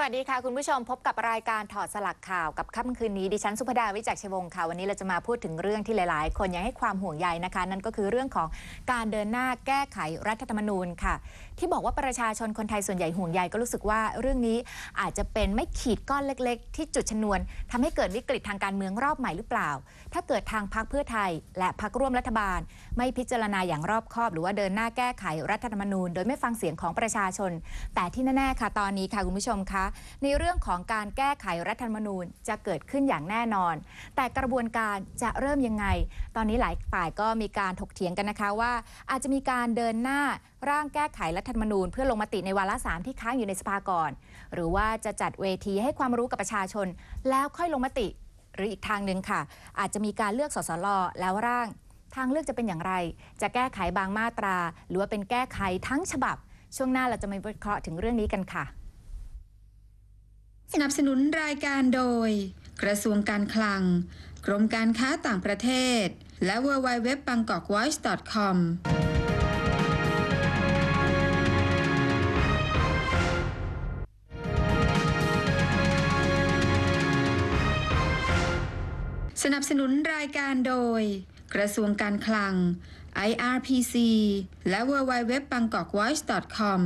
สวัสดีค่ะ คุณผู้ชมพบกับรายการถอดสลักข่าวกับค่ำคืนนี้ดิฉันสุภดาวิจักชวงศ์ค่ะ วันนี้เราจะมาพูดถึงเรื่องที่หลาย ๆ คนยังให้ความห่วงใยนะคะ นั่นก็คือเรื่องของการเดินหน้าแก้ไขรัฐธรรมนูญค่ะ ที่บอกว่าประชาชนคนไทยส่วนใหญ่ห่วงใยก็รู้สึกว่าเรื่องนี้อาจจะเป็นไม่ขีดก้อนเล็ก ๆ ที่จุดชนวนทำให้เกิดวิกฤตทางการเมืองรอบใหม่หรือเปล่า ถ้าเกิดทางพรรคเพื่อไทย และพรรคร่วมรัฐบาล ไม่พิจารณาอย่างรอบคอบ หรือว่าเดินหน้าแก้ไขรัฐธรรมนูญ โดยไม่ฟังเสียงของประชาชน แต่ที่แน่ๆค่ะตอนนี้ค่ะคุณผู้ชมคะในเรื่องของการแก้ไขรัฐธรรมนูญจะเกิดขึ้นอย่างแน่นอน แต่กระบวนการจะเริ่มยังไง ตอนนี้หลายฝ่ายก็มีการถกเถียงกันนะคะว่า อาจจะมีการเดินหน้าร่างแก้ไขรัฐธรรมนูญ เพื่อลงมติในวาระสามที่ค้างอยู่ในสภาก่อน หรือว่าจะจัดเวทีให้ความรู้กับประชาชน แล้วค่อยลงมติหรืออีกทางหนึ่งค่ะ อาจจะมีการเลือกสสลแล้วร่าง ทางเลือกจะเป็นอย่างไร จะแก้ไขบางมาตรา หรือว่าเป็นแก้ไขทั้งฉบับ ช่วงหน้าเราจะมาวิเคราะห์ถึงเรื่องนี้กันค่ะ สนับสนุนรายการโดย กระทรวงการคลัง กรมการค้าต่างประเทศ และ w w w b a n g k o k w a t c h c o m นับสนุนรายการโดย กระทรวงการคลัง IRPC และ w w w b a n g k o k w a t c h c o m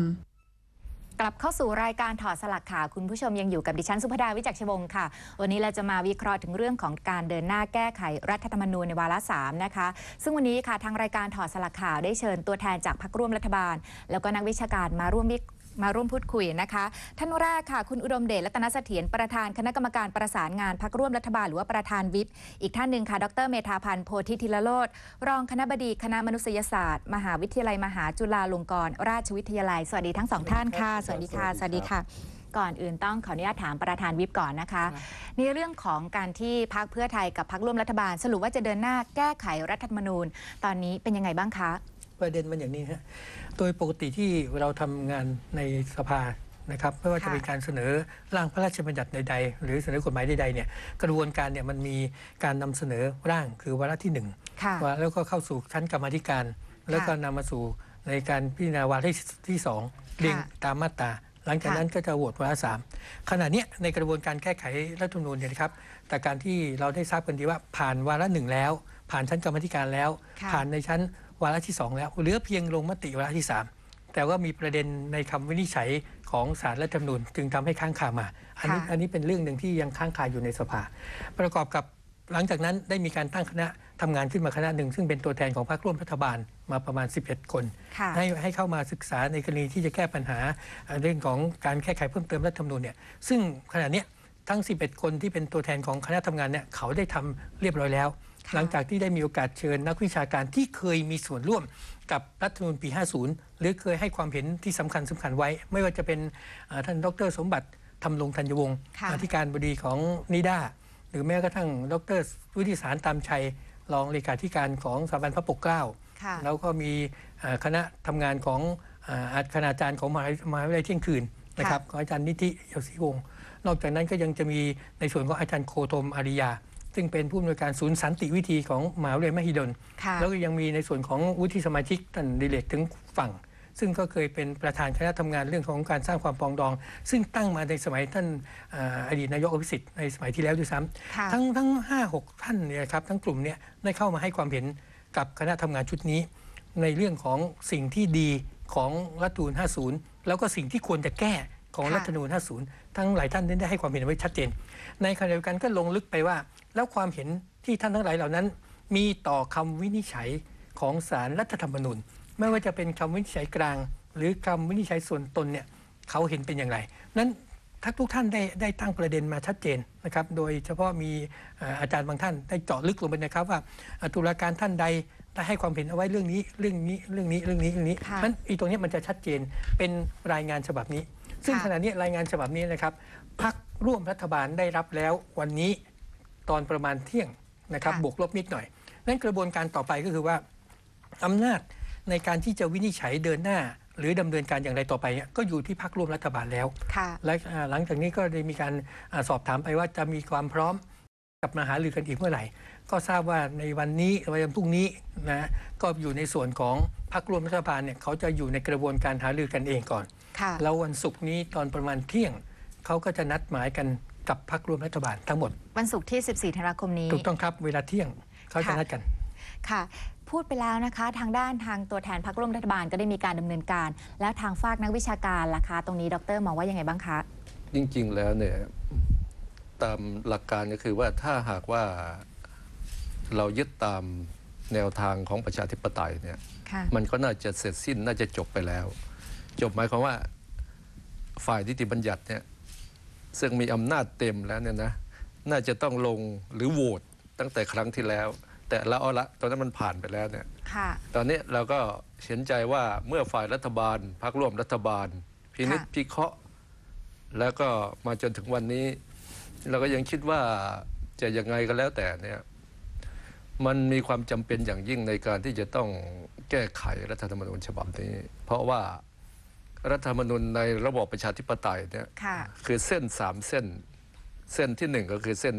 กลับเข้าสู่รายการถอดสลักข่าวคุณผู้ชมยังอยู่กับดิฉันสุภดาวิจักชวงศ์ค่ะ วันนี้เราจะมาวิเคราะห์ถึงเรื่องของการเดินหน้าแก้ไขรัฐธรรมนูญในวาระสามนะคะ ซึ่งวันนี้ค่ะทางรายการถอดสลักข่าวได้เชิญตัวแทนจากพรรคร่วมรัฐบาล แล้วก็นักวิชาการมาร่วมวิ มาร่วมพูดคุยนะคะ ท่านแรกค่ะ คุณอุดมเดชรัตนเสถียรประธานคณะกรรมการประสานงานพักร่วมรัฐบาลหรือว่าประธานวิปอีกท่านหนึ่งค่ะ ดรเมธาพันธ์โพธิธิรโรธรองคณะบดีคณะมนุษยศาสตร์ มหาวิทยาลัยมหาจุฬาลงกรณราชวิทยาลัย สวัสดีทั้งสองท่านค่ะ สวัสดีค่ะ สวัสดีค่ะ ก่อนอื่นต้องขออนุญาตถามประธานวิปก่อนนะคะ ในเรื่องของการที่พักเพื่อไทยกับพักร่วมรัฐบาล สรุปว่าจะเดินหน้าแก้ไขรัฐธรรมนูญ ตอนนี้เป็นยังไงบ้างคะ ประเด็นมันอย่างนี้ฮะ โดยปกติที่เราทำงานในสภานะครับไม่ว่าจะค่ะเป็นการเสนอร่างพระราชบัญญัติใดๆ หรือเสนอกฎหมายใดๆเนี่ยกระบวนการเนี่ยมันมีการนำเสนอร่างคือวาระที่หนึ่งค่ะว่าแล้วก็เข้าสู่ชั้นกรรมาธิการ แล้วก็นำมาสู่ในการพิจารณาวาระที่ที่สองเรียงตามมาตราหลังจากค่ะนั้นก็จะโหวตวาระสามขณะเนี้ยในกระบวนการแก้ไขรัฐธรรมนูญเนี่ยนะครับแต่การที่เราได้ทราบกันดีว่าผ่านวาระหนึ่งแล้ว ผ่านชั้นกรรมาธิการแล้วค่ะผ่านในชั้น วาระที่สองแล้วเหลือเพียงลงมติวาระที่สามแต่ว่ามีประเด็นในคำวินิจฉัยของสารรัฐธรรมนูญจึงทำให้ค้างคามา อันนี้ค่ะอันนี้เป็นเรื่องหนึ่งที่ยังค้างคาอยู่ในสภา ประกอบกับหลังจากนั้นได้มีการตั้งคณะทำงานขึ้นมาคณะหนึ่ง ซึ่งเป็นตัวแทนของพรรคร่วมรัฐบาลมาประมาณ 11 คนค่ะให้ให้เข้ามาศึกษาในกรณีที่จะแก้ปัญหาเอ่อเรื่องของการแก้ไขเพิ่มเติมรัฐธรรมนูญเนี่ยซึ่งขณะเนี้ยทั้ง 11 คนที่เป็นตัวแทนของคณะทำงานเนี่ยเขาได้ทำเรียบร้อยแล้วค่ะ หลังจากที่ได้มีโอกาสเชิญนักวิชาการที่เคยมีส่วนร่วมกับรัฐธรรมนูญปี 50 หรือเคยให้ความเห็นที่สำคัญสำคัญไว้ ไม่ว่าจะเป็นเอ่อท่านดร สมบัติทำลงธัญวงศ์ค่ะอธิการบดีของนิด้าหรือแม้กระทั่งดรวิทิสารตามชัยรองเลขาธิการของสถาบันพระปกเกล้าค่ะแล้วก็มีเอ่อคณะทำงานของเอ่ออาคณาจารย์ของมหามหาวิทยาลัยเที่ยงคืนนะครับของอาจารย์นิติเอี่ยวศรีวงศ์นอกจากนั้นก็ยังจะมีในส่วนของอาจารย์โคธมอาริยา ซึ่งเป็นผู้อำนวยการศูนย์สันติวิธีของมหาวิทยาลัยมหิดล ค่ะ แล้วก็ยังมีในส่วนของวุฒิสมาชิกท่านดิเลกถึงฝั่ง ซึ่งก็เคยเป็นประธานคณะทำงานเรื่องของการสร้างความปรองดอง ซึ่งตั้งมาในสมัยท่านเอ่ออดีตนายกอภิสิทธิ์ในสมัยที่แล้วด้วยซ้ค่ะำทั้งทั้งห้าหกท่านเนี่ยครับทั้งกลุ่มเนี่ยได้เข้ามาให้ความเห็นกับคณะทำงานชุดนี้ ในเรื่องของสิ่งที่ดีของรัฐธรรมนูญ50 แล้วก็สิ่งที่ควรจะแก้ของค่ะ รัฐธรรมนูญ50 ทั้งหลายท่านได้ให้ความเห็นไว้ชัดเจน ในขณะเดียวกันก็ลงลึกไปว่า แล้วความเห็นที่ท่านทั้งหลายเหล่านั้น มีต่อคำวินิจฉัยของสารรัฐธรรมนูญ ไม่ว่าจะเป็นคำวินิจฉัยกลาง หรือคำวินิจฉัยส่วนตนเนี่ยเขาเห็นเป็นอย่างไร นั้นถ้าทุกท่านได้ได้ตั้งประเด็นมาชัดเจนนะครับ โดยเฉพาะมีเอ่ออาจารย์บางท่านได้เจาะลึกลงไปนะครับว่าเอ่อตุลาการท่านใดได้ให้ความเห็นเอาไว้เรื่องนี้เรื่องนี้เรื่องนี้เรื่องนี้เรื่องนี้ค่ะนั้นอีตรงเนี้ยมันจะชัดเจนเป็นรายงานฉบับนี้ ซึ่งค่ะขณะนี้รายงานฉบับนี้นะครับพัก ร่วมรัฐบาลได้รับแล้ววันนี้ตอนประมาณเที่ยงนะครับค่ะบวกลบนิดหน่อย นั้นกระบวนการต่อไปก็คือว่าอำนาจในการที่จะวินิจฉัยเดินหน้า หรือดำเนินการอย่างไรต่อไปเนี่ยก็อยู่ที่พักร่วมรัฐบาลแล้วค่ะและอ่าหลังจากนี้ก็ได้มีการอาสอบถามไปว่าจะมีความพร้อมกลับมาหารือกันอีกเมื่อไหร่ ก็ทราบว่าในวันนี้วันพรุ่งนี้นะก็อยู่ในส่วนของพรรคร่วมรัฐบาลเนี่ยเขาจะอยู่ในกระบวนการหารือกันเองก่อนค่ะแล้ววันศุกร์นี้ตอนประมาณเที่ยง เขาก็จะนัดหมายกันกับพักร่วมรัฐบาลทั้งหมด วันศุกร์ที่ 14 ธันวาคมนี้ ถูกต้องครับเวลาเที่ยงเขาจะค่ะนัดกัน ค่ะ พูดไปแล้วนะคะ ทางด้านทางตัวแทนพรรคร่วมรัฐบาลก็ได้มีการดำเนินการ แล้วทางฝากนักวิชาการล่ะคะตรงนี้ดรมองว่ายังไงบ้างคะ จริง ๆ แล้วเนี่ยตามหลักการก็คือว่าถ้าหากว่าเรายึดตามแนวทางของประชาธิปไตยเนี่ยค่ะมันก็น่าจะเสร็จสิ้นน่าจะจบไปแล้ว จบหมายความว่าฝ่ายนิติบัญญัติเนี่ย ซึ่งมีอำนาจเต็มแล้วเนี่ยนะน่าจะต้องลงหรือโหวตตั้งแต่ครั้งที่แล้ว แต่ละเอาละตอนนั้นมันผ่านไปแล้วเนี่ยค่ะตอนนี้เราก็เห็นใจว่าเมื่อฝ่ายรัฐบาลพรรคร่วมรัฐบาล พินิจค่ะพิเคราะห์ แล้วก็มาจนถึงวันนี้ เราก็ยังคิดว่าจะยังไงก็แล้วแต่เนี่ยมันมีความจำเป็นอย่างยิ่งในการที่จะต้องแก้ไขรัฐธรรมนูญฉบับนี้ เพราะว่า รัฐธรรมนูญในระบอบประชาธิปไตยเนี่ยค่ะ คือเส้นสามเส้น เส้นที่หนึ่งก็คือเส้น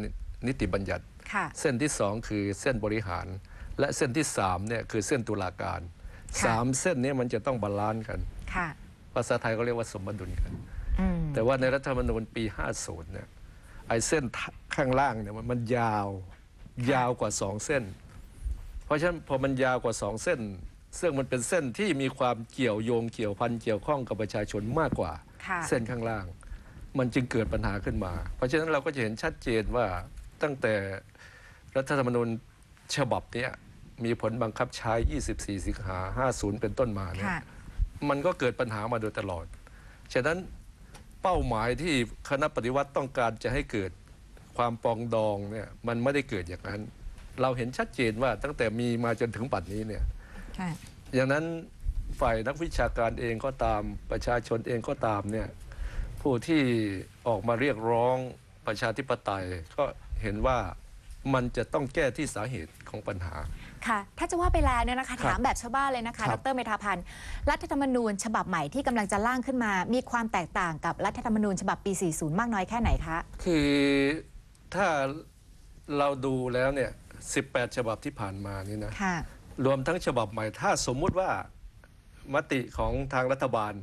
นิติบัญญัติ ค่ะ เส้นที่สองคือเส้นบริหาร และเส้นที่สามเนี่ยคือเส้นตุลาการค่ะสามเส้นนี้มันจะต้องบาลานซ์กัน ค่ะ ภาษาไทยเขาเรียกว่าสมดุลกัน อืม แต่ว่าในรัฐธรรมนูญปี 50 เนี่ยไอ้เส้นข้างล่างเนี่ยมันมันยาว ยาวกว่าสองเส้น เพราะฉะนั้นพอมันยาวกว่าสองเส้น ซึ่งมันเป็นเส้นที่มีความเกี่ยวโยงเกี่ยวพันเกี่ยวข้องกับประชาชนมากกว่า ค่ะ เส้นข้างล่าง มันจึงเกิดปัญหาขึ้นมา เพราะฉะนั้นเราก็จะเห็นชัดเจนว่าตั้งแต่รัฐธรรมนูญฉบับเนี้ยมีผลบังคับใช้ 24 สิงหา 50 เป็นต้นมาเนี่ย ค่ะ มันก็เกิดปัญหามาโดยตลอด ฉะนั้นเป้าหมายที่คณะปฏิวัติต้องการจะให้เกิดความปรองดองเนี่ยมันไม่ได้เกิดอย่างนั้น เราเห็นชัดเจนว่าตั้งแต่มีมาจนถึงปัจจุบันนี้เนี่ยค่ะ อย่างนั้นฝ่ายนักวิชาการเองก็ตามประชาชนเองก็ตามเนี่ยผู้ที่ออกมาเรียกร้องประชาธิปไตยก็เห็นว่ามันจะต้องแก้ที่สาเหตุของปัญหา ค่ะ ถ้าจะว่าไปแล้วเนี่ยนะคะครับถามแบบชาวบ้านเลยนะคะครัดบรเมธาพันธ์ รัฐธรรมนูญฉบับใหม่ที่กำลังจะร่างขึ้นมา มีความแตกต่างกับรัฐธรรมนูญฉบับปี 40 มากน้อยแค่ไหนคะ คือถ้าเราดูแล้วเนี่ย 18 ฉบับที่ผ่านมานี่นะค่ะ รวมทั้งฉบับใหม่ ถ้าสมมุติว่ามติของทางรัฐบาล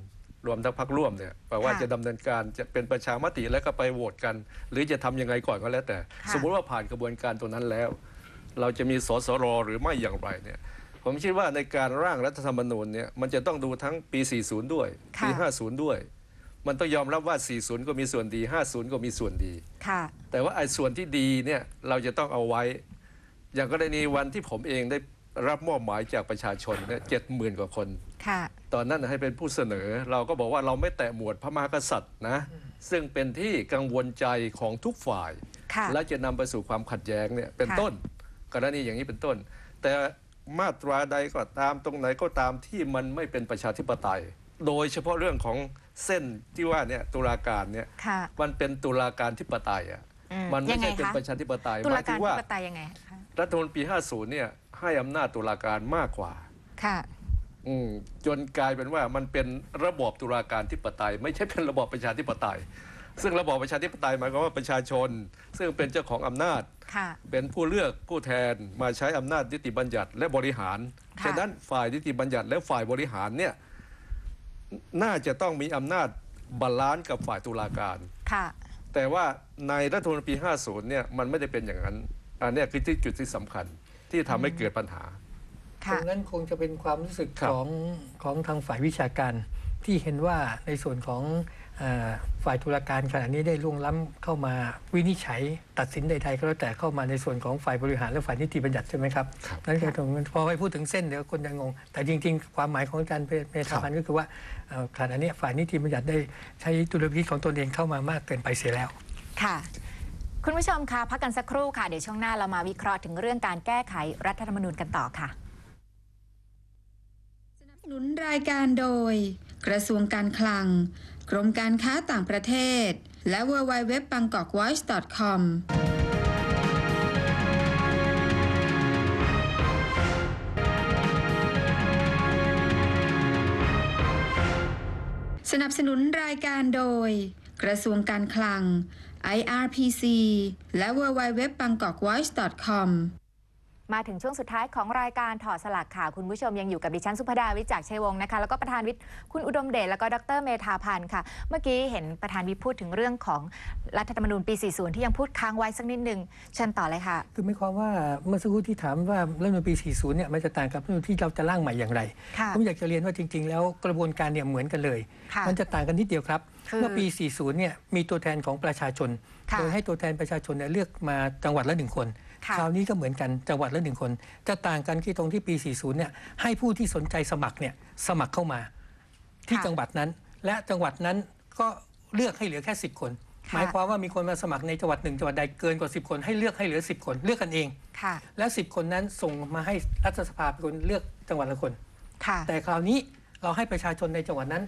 รวมทั้งพรรคร่วมเนี่ยแปลว่าค่ะจะดำเนินการจะเป็นประชามติแล้วก็ไปโหวตกัน หรือจะทำยังไงก่อนก็แล้วแต่ ค่ะ สมมุติว่าผ่านกระบวนการตัวนั้นแล้ว เราจะมีสสรหรือไม่อย่างไรเนี่ยผมคิดว่าในการร่างรัฐธรรมนูญเนี่ยมันจะต้องดูทั้งปี 40 ด้วยปี ค่ะ 50 ด้วย มันต้องยอมรับว่า 40 ก็มีส่วนดี 50 ก็มีส่วนดี ค่ะ แต่ว่าไอ้ส่วนที่ดีเนี่ยเราจะต้องเอาไว้ อย่างกรณีวันที่ผมเองได้ รับมอบหมายจากประชาชนเนี่ยเจ็ดหมื่นกว่าคน ค่ะ ตอนนั้นให้เป็นผู้เสนอ เราก็บอกว่าเราไม่แตะหมวดพระมหากษัตริย์นะ ซึ่งเป็นที่กังวลใจของทุกฝ่าย ค่ะ และจะนำไปสู่ความขัดแย้งเนี่ยเป็นค่ะ ต้นกรณีอย่างนี้เป็นต้น แต่มาตราใดก็ตามตรงไหนก็ตามที่มันไม่เป็นประชาธิปไตย โดยเฉพาะเรื่องของเส้นที่ว่าเนี่ยตุลาการเนี่ยค่ะ มันเป็นตุลาการธิปไตยอะอืมมันไม่ยังไงใช่เป็นคะประชาธิปไตยตุหลามาการยถึงว่า ธิปไตยยังไงคะ รัฐธรรมนูญปี 50 เนี่ย ให้อำนาจตุลาการมากกว่า ค่ะ อืมจนกลายเป็นว่ามันเป็นระบอบตุลาการธิปไตย ไม่ใช่เป็นระบอบประชาธิปไตย ซึ่งระบอบประชาธิปไตยหมายความว่าประชาชน ซึ่งเป็นเจ้าของอำนาจ ค่ะ เป็นผู้เลือกผู้แทนมาใช้อำนาจนิติบัญญัติและบริหารค่ะ ฉะนั้นฝ่ายนิติบัญญัติและฝ่ายบริหารเนี่ยน่าจะต้องมีอำนาจบาลานซ์กับฝ่ายตุลาการ ค่ะ แต่ว่าในรัฐธรรมนูญปี 50 เนี่ยมันไม่ได้เป็นอย่างนั้น อันเนี้ยคือที่จุดที่สำคัญ ที่ทำให้เกิดปัญหา ตค่ะ รงนั้นคงจะเป็นความรู้สึกครับ ของของทางฝ่ายวิชาการ ที่เห็นว่าในส่วนของเออฝ่ายตุลาการขณะนี้ได้ล่วงล้ำเข้ามาวินิจฉัยตัดสินใดๆก็แล้วแต่เข้ามาในส่วนของฝ่ายบริหารและฝ่ายนิติบัญญัติใช่ไหมครับครับนั่นคือตรงนั้นพอไปพูดถึงเส้นเดี๋ยวคนจะงง แต่จริงๆ ความหมายของอาจารย์เมธาพันธ์ก็คือว่าเอ่อขณะนี้ฝ่ายนิติบัญญัติได้ใช้ดุลพินิจของตนเองเข้ามามากเกินไปเสียแล้ว ค่ะ คุณผู้ชมคะพักกันสักครู่ค่ะ เดี๋ยวช่วงหน้าเรามาวิเคราะห์ถึงเรื่องการแก้ไขรัฐธรรมนูญกันต่อค่ะ สนับสนุนรายการโดย กระทรวงการคลัง กรมการค้าต่างประเทศ และ w w w b a n g k o k v o i c e c o m สนับสนุนรายการโดย กระทรวงการคลัง IRPC และ w w w b a n g k o k Watch.com มาถึงช่วงสุดท้ายของรายการถอดสลักข่าวคุณผู้ชมยังอยู่กับดิฉันสุภดาวิจักรชัยวงศ์นะคะ แล้วก็ประธานวิทย์คุณอุดมเดชแล้วก็ดรเมธาพันธ์ค่ะ เมื่อกี้เห็นประธานวิทย์พูดถึงเรื่องของรัฐธรรมนูญปี 40 ที่ยังพูดค้างไว้สักนิดหนึ่งเชิญต่อเลยค่ะ คือไม่ความว่าเมื่อสักครู่ที่ถามว่ารัฐธรรมนูญปี 40 เนี่ยมันจะต่างกับรัฐธรรมนูญที่เราจะร่างใหม่อย่างไรค่ะผมอยากจะเรียนว่าจริง ๆ แล้วกระบวนการเนี่ยเหมือนกันเลยค่ะมันจะต่างกันนิดเดียวครับคือเมื่อปี 40 เนี่ยมีตัวแทนของประชาชนค่ะโดยให้ตัวแทนประชาชนเนี่ยเลือกมาจังหวัดละหนึ่งคน ค่ะ คราวนี้ก็เหมือนกันจังหวัดละหนึ่งคน จะต่างกันที่ตรงที่ปี 40 เนี่ยให้ผู้ที่สนใจสมัครเนี่ยสมัครเข้ามา ที่ค่ะจังหวัดนั้น และจังหวัดนั้นก็เลือกให้เหลือแค่ 10 คน ค่ะ หมายความว่ามีคนมาสมัครในจังหวัดหนึ่งจังหวัดใดเกินกว่า 10 คนให้เลือกให้เหลือ 10 คนเลือกกันเอง ค่ะ และ 10 คนนั้นส่งมาให้รัฐสภาเป็นคนเลือกจังหวัดละคน ค่ะ แต่คราวนี้เราให้ประชาชนในจังหวัดนั้น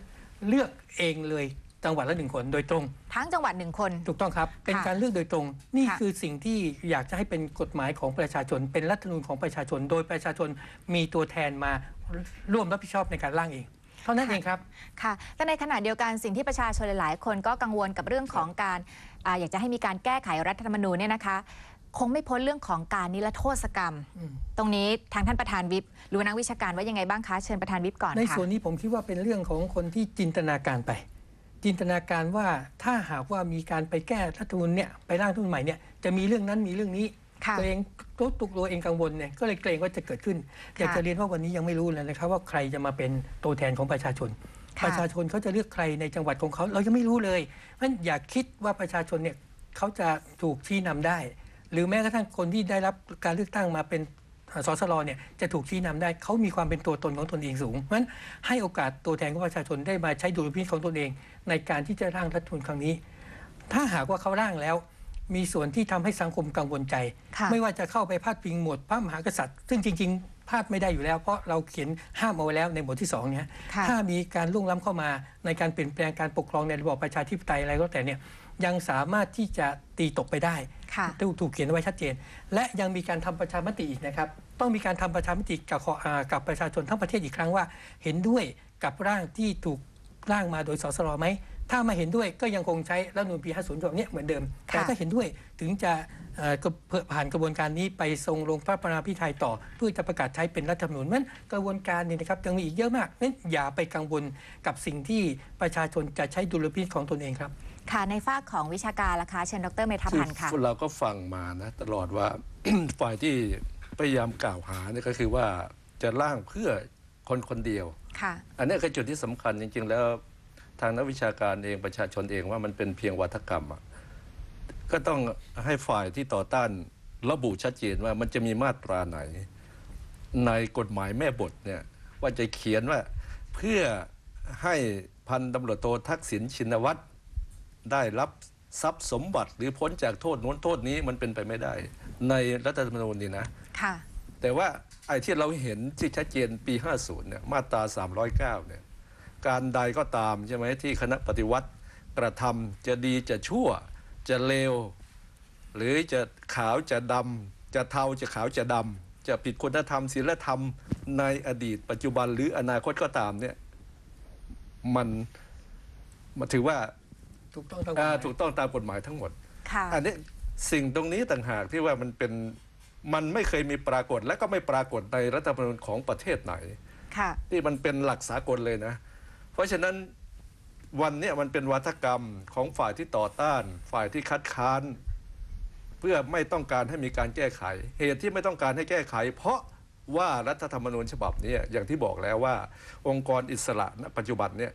เลือกเองเลย จังหวัดละหนึ่งคนโดยตรง ทั้งจังหวัดหนึ่งคน ถูกต้องครับ เป็นค่ะการเลือกโดยตรง นี่ค่ะคือสิ่งที่อยากจะให้เป็นกฎหมายของประชาชน เป็นรัฐธรรมนูญของประชาชน โดยประชาชนมีตัวแทนมาร่วมรับผิดชอบในการร่างเอง เท่านั้นเองครับ ค่ะแต่ในขณะเดียวกันสิ่งที่ประชาชนหลายๆ คนก็กังวลกับเรื่องของการอาอยากจะให้มีการแก้ไขรัฐธรรมนูญเนี่ยนะคะ คงไม่พ้นเรื่องของการนิรโทษกรรม อืม ตรงนี้ทางท่านประธานวิปหรือว่านักวิชาการว่ายังไงบ้างคะเชิญประธานวิปก่อนในค่ะ ส่วนนี้ผมคิดว่าเป็นเรื่องของคนที่จินตนาการไป จินตนาการว่าถ้าหากว่ามีการไปแก้รัฐธรรมนูญเนี่ยไปร่างรัฐธรรมนูญใหม่เนี่ยจะมีเรื่องนั้นมีเรื่องนี้ ค่ะ ตัวเองตัวตุกตัวเองกังวลเนี่ยก็เลยเกรงว่าจะเกิดขึ้นอยากจะเรียนว่าวันนี้ยังไม่รู้เลยนะครับว่าใครจะมาเป็นตัวแทนของประชาชน ค่ะประชาชนเขาจะเลือกใครในจังหวัดของเขาเรายังไม่รู้เลยเพราะฉะนั้นอย่าคิดว่าประชาชนเนี่ยเขาจะถูกชี้นำได้ หรือแม้กระทั่งคนที่ได้รับการเลือกตั้งมาเป็น สสรเนี่ยจะถูกชี้นำได้เขามีความเป็นตัวตนของตนเองสูงเพราะฉะนั้นให้โอกาสตัวแทนของประชาชนได้มาใช้ดุลพินิจของตนเอง ในการที่จะร่างรัฐธรรมนูญครั้งนี้ ถ้าหากว่าเขาร่างแล้ว มีส่วนที่ทำให้สังคมกังวลใจค่ะไม่ว่าจะเข้าไปพาดพิงหมวดพระมหากษัตริย์ ซึ่งจริงๆพ ลาดไม่ได้อยู่แล้ว เพราะเราเขียนห้ามเอาไว้แล้วในหมวดที่สองเนี่ยค่ะถ้ามีการล่วงล้ำเข้ามาในการเปลี่ยนแปลงการปกครองในระบอบประชาธิปไตยอะไรก็แต่เนี่ยยังสามารถที่จะตีตกไปได้ค่ะถูกถูกเขียนไว้ชัดเจน และยังมีการทำประชามติอีกนะครับ ต้องมีการทำประชามติกับขออ่ากับประชาชนทั้งประเทศอีกครั้งว่า เห็นด้วยกับร่างที่ถูกร่างมาโดยสสรไหม ถ้ามาเห็นด้วยก็ยังคงใช้รัฐธรรมนูญปี 50ฉบับเนี้ยเหมือนเดิมค่ะแต่ถ้าเห็นด้วยถึงจะเอ่อกระเพื่อผ่านกระบวนการนี้ไปทรงลงพระประนามพิไทยต่อ เพื่อจะประกาศใช้เป็นรัฐธรรมนูญนั้นกระบวนการนี้นะครับยังมีอีกเยอะมากนั้นอย่าไปกังวลกับสิ่งที่ประชาชนจะใช้ดุลพินิจของตนเองครับ ค่ะในฝากของวิชาการล่ะคะเชิญดรเมธาพันธ์ค่ะ เราก็ฟังมานะตลอดว่า ฝ่ายที่พยายามกล่าวหาเนี่ยก็คือว่าจะร่างเพื่อคนคนเดียว ค่ะ อันนี้คือจุดที่สำคัญจริง ๆ แล้ว ทางนักวิชาการเองประชาชนเองว่ามันเป็นเพียงวัฒกรรมอะก็ต้องให้ฝ่ายที่ต่อต้านระบุชัดเจนว่ามันจะมีมาตราไหน ในกฎหมายแม่บทเนี่ยว่าจะเขียนว่าเพื่อให้พันตำรวจโททักษิณชินวัตรได้รับทรัพย์สมบัติหรือพ้นจากโทษโน้นโทษนี้มันเป็นไปไม่ได้ ในรัฐธรรมนูญนี่นะค่ะแต่ว่าไอ้ที่เราเห็นที่ชัดเจนปี 50เนี่ยมาตรา 309เนี่ย การใดก็ตามใช่ไหมที่คณะปฏิวัติกระทำจะดีจะชั่ว จะเลว หรือจะขาวจะดำจะเทาจะขาวจะดำจะผิดคุณธรรมศีลธรรมในอดีต ปัจจุบันหรืออนาคตก็ตามเนี่ยมันมันถือว่าถูกต้องตามกฎหอ่ามายถูกต้องตามกฎหมายทั้งหมดค่ะอันนี้สิ่งตรงนี้ต่างหากที่ว่ามันเป็นมันไม่เคยมีปรากฏและก็ไม่ปรากฏในรัฐธรรมนูญของประเทศไหนค่ะที่มันเป็นหลักสากลเลยนะ เพราะฉะนั้นวันเนี้ยมันเป็นวัฒกรรมของฝ่ายที่ต่อต้าน ฝ่ายที่คัดค้าน เพื่อไม่ต้องการให้มีการแก้ไข เหตุที่ไม่ต้องการให้แก้ไข เพราะว่ารัฐธรรมนูญฉบับเนี้ยอย่างที่บอกแล้วว่า องค์กรอิสระณปัจจุบันเนี่ย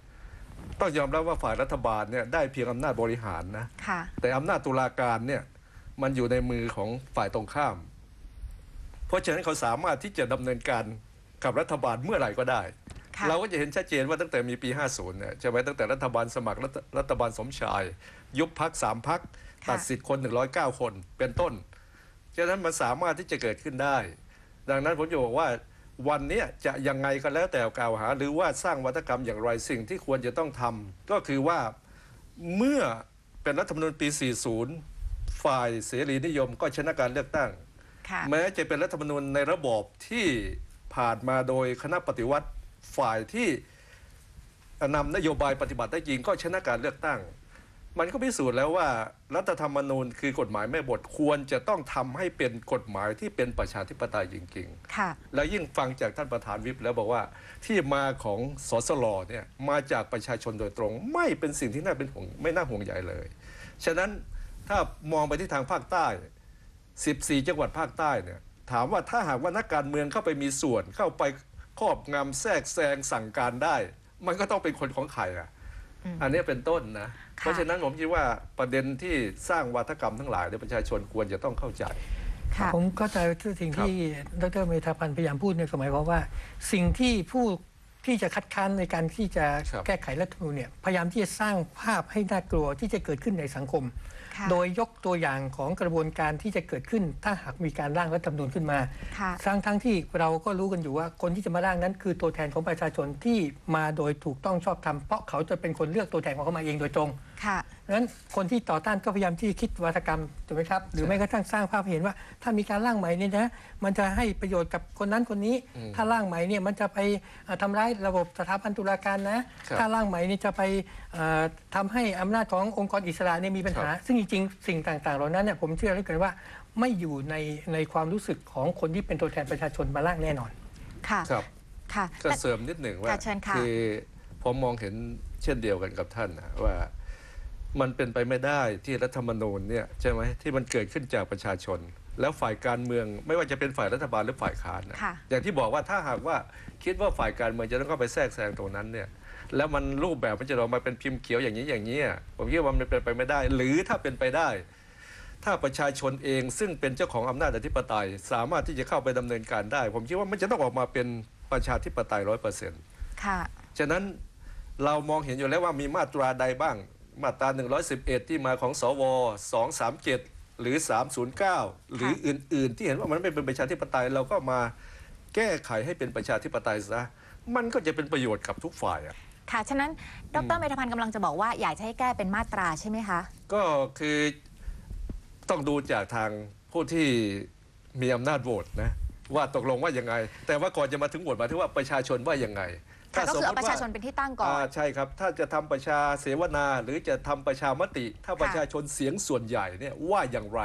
ต้องยอมรับว่าฝ่ายรัฐบาลเนี่ยได้เพียงอำนาจบริหารนะค่ะแต่อำนาจตุลาการเนี่ยมันอยู่ในมือของฝ่ายตรงข้าม เพราะฉะนั้นเขาสามารถที่จะดำเนินการกับรัฐบาลเมื่อไหร่ก็ได้ค่ะ เราก็จะเห็นชัดเจนว่าตั้งแต่มีปี 50เนี่ยใช่ไหมตั้งแต่รัฐบาลสมัครรัฐรัฐบาลสมชาย ยุบพักสามพักค่ะตัดสิทธิ์คน 109 คนเป็นต้นฉะนั้นมันสามารถที่จะเกิดขึ้นได้ ดังนั้นผมจะบอกว่าวันเนี้ยจะยังไงก็แล้วแต่กล่าวหา หรือว่าสร้างวัฒกรรมอย่างไรสิ่งที่ควรจะต้องทำก็คือว่าเมื่อเป็นรัฐธรรมนูญปี 40 ฝ่ายเสรีนิยมก็ชนะการเลือกตั้งค่ะแม้จะเป็นรัฐธรรมนูญในระบอบที่ผ่านมาโดยคณะปฏิวัติ ฝ่ายที่นำนโยบายปฏิบัติได้จริงก็ชนะการเลือกตั้ง มันก็พิสูจน์แล้วว่ารัฐธรรมนูญคือกฎหมายแม่บทควรจะต้องทำให้เป็นกฎหมายที่เป็นประชาธิปไตยจริงๆค่ะแล้วยิ่งฟังจากท่านประธานวิปแล้วบอกว่าที่มาของสสลเนี่ยมาจากประชาชนโดยตรง ไม่เป็นสิ่งที่น่าเป็นห่วงไม่น่าห่วงใยเลย ฉะนั้นถ้ามองไปที่ทางภาคใต้ 14 จังหวัดภาคใต้เนี่ยถามว่าถ้าหากว่านักการเมืองเข้าไปมีส่วนเข้าไป ครอบงำแทรกแซงสั่งการได้ มันก็ต้องเป็นคนของใครอะอืมอันนี้เป็นต้นนะค่ะเพราะฉะนั้นผมคิดว่าประเด็นที่สร้างวาทกรรมทั้งหลายเนี่ยประชาชนควรจะต้องเข้าใจค่ะผมเข้าใจสิ่งที่ดรเมธาพันธ์พยายามพูดเนี่ยก็หมายความว่า สิ่งที่ผู้ที่จะคัดค้านในการที่จะครับแก้ไขรัฐธรรมนูญเนี่ยพยายามที่จะสร้างภาพให้น่ากลัวที่จะเกิดขึ้นในสังคมค่ะ โดยยกตัวอย่างของกระบวนการที่จะเกิดขึ้น ถ้าหากมีการร่างรัฐธรรมนูญขึ้นมาค่ะทั้งทั้งที่เราก็รู้กันอยู่ว่าคนที่จะมาร่างนั้น คือตัวแทนของประชาชนที่มาโดยถูกต้องชอบธรรมเพราะเขาจะเป็นคนเลือกตัวแทนของเขามาเองโดยตรง ค่ะดังนั้นคนที่ต่อต้านก็พยายามที่คิดวัฒกรรมถูกไหมครับ หรือแม้กระทั่งสร้างภาพให้เห็นว่า ถ้ามีการร่างใหม่เนี่ยนะมันจะให้ประโยชน์กับคนนั้นคนนี้อืมถ้าร่างใหม่เนี่ยมันจะไปเอ่อทำร้ายระบบสถาบันตุลาการนะ ครับถ้าร่างใหม่เนี่ยจะไปเอ่อทำให้อำนาจขององค์กรอิสระเนี่ยมีปัญหาซึ่งจริงๆสิ่งต่างๆ เหล่านั้นเนี่ยผมเชื่อเหลือเกินว่าไม่อยู่ในในความรู้สึกของคนที่เป็นตัวแทนประชาชนมาร่างแน่นอน ค่ะครับ ค่ะก็แต่ เสริมนิดหนึ่งว่าค่ะเชิญค่ะ อผมมองเห็นเช่นเดียวกันกับท่านนะว่า มันเป็นไปไม่ได้ที่รัฐธรรมนูญเนี่ยใช่ไหมที่มันเกิดขึ้นจากประชาชน แล้วฝ่ายการเมืองไม่ว่าจะเป็นฝ่ายรัฐบาลหรือฝ่ายค้านนะค่ะ อย่างที่บอกว่าถ้าหากว่าคิดว่าฝ่ายการเมืองจะต้องเข้าไปแทรกแซงตรงนั้นเนี่ยแล้วมันรูปแบบมันจะออกมาเป็นพิมพ์เขียวอย่างนี้อย่างนี้อะผมคิดว่ามันเป็นไปไม่ได้ หรือถ้าเป็นไปได้ ถ้าประชาชนเองซึ่งเป็นเจ้าของอำนาจอธิปไตย สามารถที่จะเข้าไปดำเนินการได้ ผมคิดว่ามันจะต้องออกมาเป็นประชาธิปไตยร้อยเปอร์เซ็นต์ ค่ะ ฉะนั้นเรามองเห็นอยู่แล้วว่ามีมาตราใดบ้าง มาตรา 111 ที่มาของสว 237 หรือ 309 หรืออื่น ๆ ที่เห็นว่ามันไม่เป็นประชาธิปไตยเราก็มาแก้ไขให้เป็นประชาธิปไตยซะมันก็จะเป็นประโยชน์กับทุกฝ่ายอะค่ะ ฉะนั้น ดรเมธพันธ์กำลังจะบอกว่าอยากจะให้แก้เป็นมาตราใช่ไหมคะ ก็คือต้องดูจากทางผู้ที่มีอำนาจโหวตนะว่าตกลงว่ายังไง แต่ว่าก่อนจะมาถึงโหวตหมายถึงว่าประชาชนว่ายังไง ค่ะก็คือเอาติประชาชนเป็นที่ตั้งก่อน อ่าใช่ครับ ถ้าจะทำประชาเสวนาหรือจะทำประชามติ ถ้าประชาชนเสียงส่วนใหญ่เนี่ยว่าอย่างไร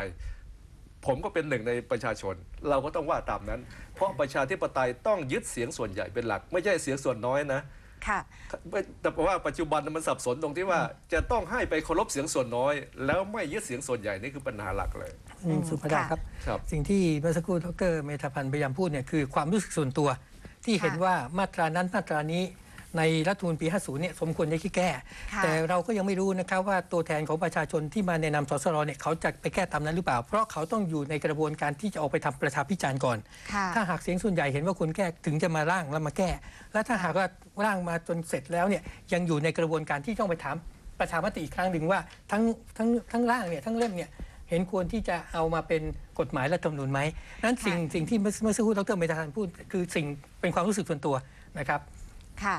ผมก็เป็นหนึ่งในประชาชน เราก็ต้องว่าตามนั้น เพราะประชาธิปไตยต้องยึดเสียงส่วนใหญ่เป็นหลัก ไม่ใช่เสียงส่วนน้อยนะ ค่ะ แต่ว่าปัจจุบันมันสับสนตรงที่ว่าจะต้องให้ไปเคารพเสียงส่วนน้อย แล้วไม่ยึดเสียงส่วนใหญ่นี่คือปัญหาหลักเลย อืมสุภดาค่ะ ครับ ครับ สิ่งที่เมื่อสักครู่ดรเมธาพันธ์พยายามพูดเนี่ยคือความรู้สึกส่วนตัว ที่เห็นค่ะว่ามาตรานั้นมาตรานี้ในรัฐธรรมนูญปี 50 เนี่ยสมควรจะคิดแก้ ค่ะแต่เราก็ยังไม่รู้นะครับว่าตัวแทนของประชาชนที่มาในนามสสรเนี่ยเขาจะไปแก้ตามนั้นหรือเปล่า เพราะเขาต้องอยู่ในกระบวนการที่จะออกไปทำประชาพิจารณ์ก่อน ค่ะถ้าหากเสียงส่วนใหญ่เห็นว่าควรแก้ถึงจะมาร่างแล้วมาแก้ และถ้าหากว่าร่างมาจนเสร็จแล้วเนี่ยยังอยู่ในกระบวนการที่ต้องไปถามประชามติอีกครั้งหนึ่งว่าทั้งทั้งทั้งร่างเนี่ยทั้งเล่มเนี่ย เห็นควรที่จะเอามาเป็นกฎหมายรัฐธรรมนูญไหมนั้นสิ่งสิ่งที่เมื่อเมื่อสักครู่ดรเมธาพันธ์พูด คือสิ่งเป็นความรู้สึกส่วนตัวนะครับค่ะ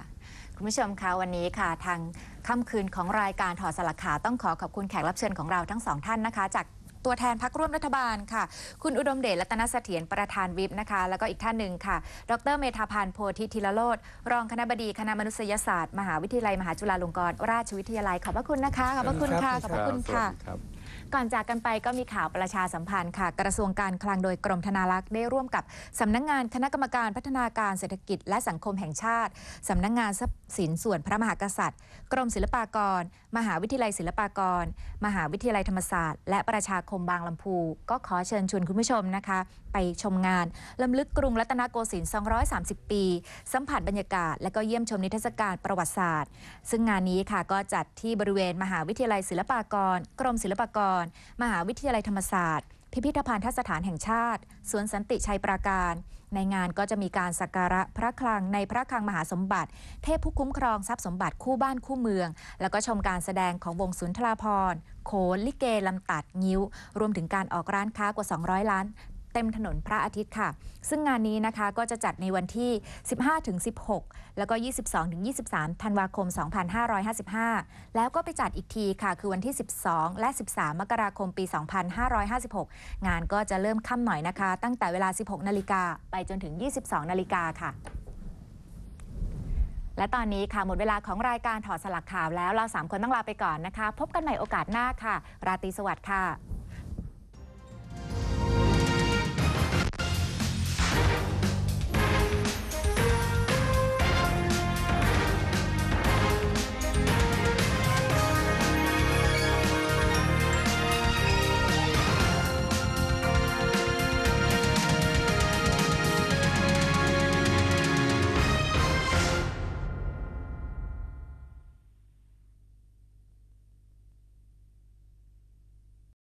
คุณผู้ชมคะวันนี้ค่ะ ทางค่ำคืนของรายการถอดสลักข่าวต้องขอขอบคุณแขกรับเชิญของเราทั้งสองท่านนะคะ จากตัวแทนพักร่วมรัฐบาลค่ะ คุณอุดมเดชรัตนเสถียรประธานวิปนะคะ แล้วก็อีกท่านหนึ่งค่ะ ดรเมธาพันธ์โพธิธิรโรธรองคณบดีคณะมนุษยศาสตร์ มหาวิทยาลัย มหาจุฬาลงกรณราชวิทยาลัยขอบพระคุณนะคะขอบพระคุณค่ะขอบพระคุณค่ะสวัสดีรับ ก่อนจากกันไปก็มีข่าวประชาสัมพันธ์ค่ะ กระทรวงการคลังโดยกรมธนารักษ์ได้ร่วมกับสำนักงานคณะกรรมการพัฒนาการเศรษฐกิจและสังคมแห่งชาติสำนักงานทรัพย์สินส่วนพระมหากษัตริย์ กรมศิลปากร มหาวิทยาลัยศิลปากร มหาวิทยาลัยธรรมศาสตร์ และประชาคมบางลำพู ก็ขอเชิญชวนคุณผู้ชมนะคะ ไปชมงานลำลึกกรุงรัตนโกสินทร์ 230 ปี สัมผัสบรรยากาศ และก็เยี่ยมชมนิทรรศการประวัติศาสตร์ ซึ่งงานนี้ค่ะก็จัดที่บริเวณมหาวิทยาลัยศิลปากร กรมศิลปากรมหาวิทยาลัยธรรมศาสตร์ พิพิธภัณฑสถานแห่งชาติ สวนสันติชัยปราการ ในงานก็จะมีการสักการะพระคลังในพระคลังมหาสมบัติ เทพผู้คุ้มครองทรัพย์สมบัติคู่บ้านคู่เมือง แล้วก็ชมการแสดงของวงสุนทราพรโขนลิเกลำตัด งิ้ว รวมถึงการออกร้านค้ากว่า 200 ล้าน เต็มถนนพระอาทิตย์ค่ะ ซึ่งงานนี้นะคะก็จะจัดในวันที่ 15-16 แล้วก็ 22-23 ธันวาคม 2555 แล้วก็ไปจัดอีกทีค่ะ คือวันที่ 12 และ 13 มกราคมปี 2556 งานก็จะเริ่มค่ำหน่อยนะคะ ตั้งแต่เวลา 16 นาฬิกาไปจนถึง 22 นาฬิกาค่ะและตอนนี้ค่ะ หมดเวลาของรายการถอดสลักข่าวแล้วเราสามคนต้องลาไปก่อนนะคะ พบกันใหม่โอกาสหน้าค่ะ ราตรีสวัสดิ์ค่ะ